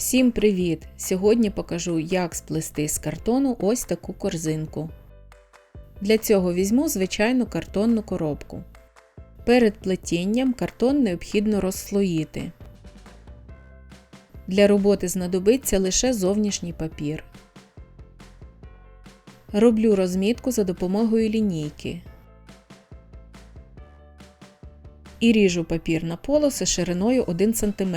Всім привіт! Сьогодні покажу, як сплести з картону ось таку корзинку. Для цього візьму звичайну картонну коробку. Перед плетінням картон необхідно розслоїти. Для роботи знадобиться лише зовнішній папір. Роблю розмітку за допомогою лінійки. І ріжу папір на полоси шириною 1 см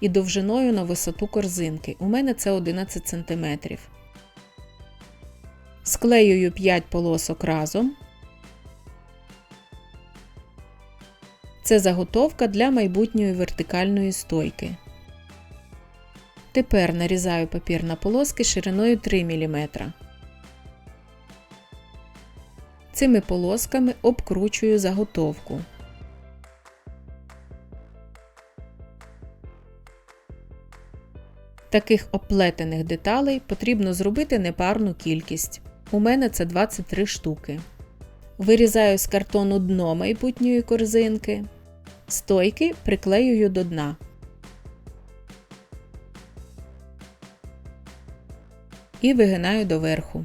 і довжиною на висоту корзинки. У мене це 11 см. Склеюю 5 полосок разом. Це заготовка для майбутньої вертикальної стойки. Тепер нарізаю папір на полоски шириною 3 мм. Цими полосками обкручую заготовку. Таких оплетених деталей потрібно зробити непарну кількість. У мене це 23 штуки. Вирізаю з картону дно майбутньої корзинки. Стойки приклеюю до дна. І вигинаю доверху.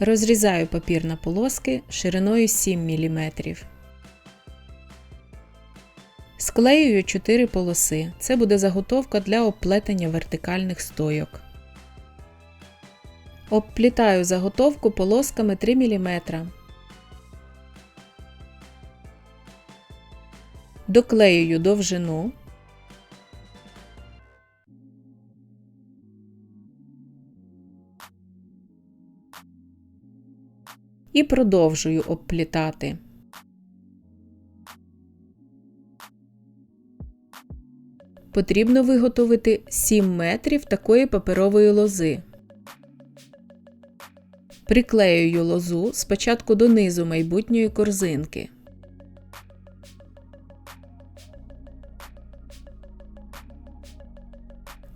Розрізаю папір на полоски шириною 7 мм. Склеюю 4 полоси. Це буде заготовка для обплетення вертикальних стойок. Обплітаю заготовку полосками 3 мм. Доклеюю довжину. І продовжую обплітати. Потрібно виготовити 7 метрів такої паперової лози. Приклеюю лозу спочатку донизу майбутньої корзинки.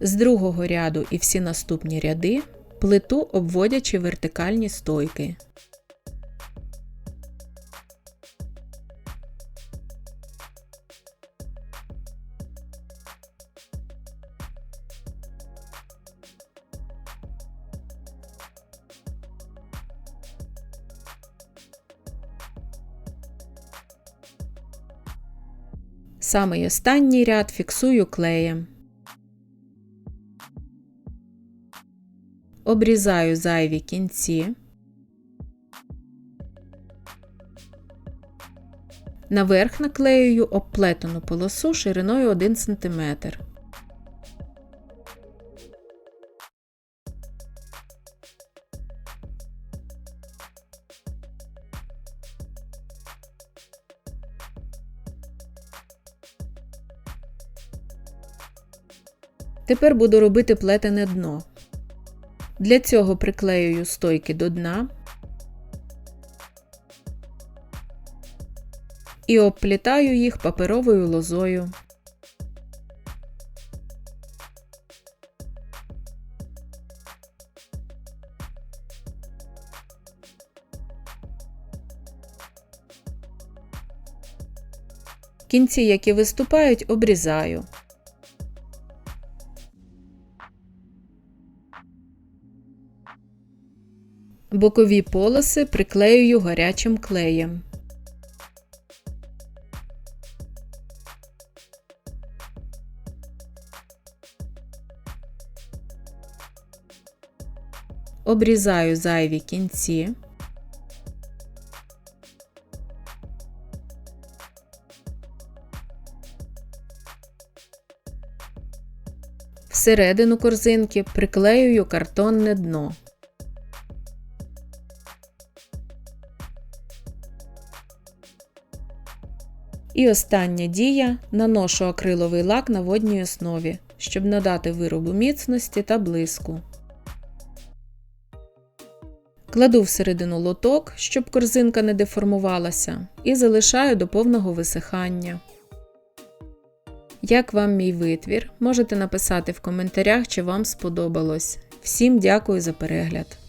З другого ряду і всі наступні ряди плиту обводячи вертикальні стойки. Самий останній ряд фіксую клеєм. Обрізаю зайві кінці. Наверх наклеюю обплетену полосу шириною 1 см. Тепер буду робити плетене дно. Для цього приклеюю стойки до дна і обплітаю їх паперовою лозою. Кінці, які виступають, обрізаю. Бокові полоси приклеюю гарячим клеєм. Обрізаю зайві кінці. Всередину корзинки приклеюю картонне дно. І остання дія наношу акриловий лак на водній основі, щоб надати виробу міцності та блиску. Кладу всередину лоток, щоб корзинка не деформувалася, і залишаю до повного висихання. Як вам мій витвір, можете написати в коментарях, чи вам сподобалось. Всім дякую за перегляд!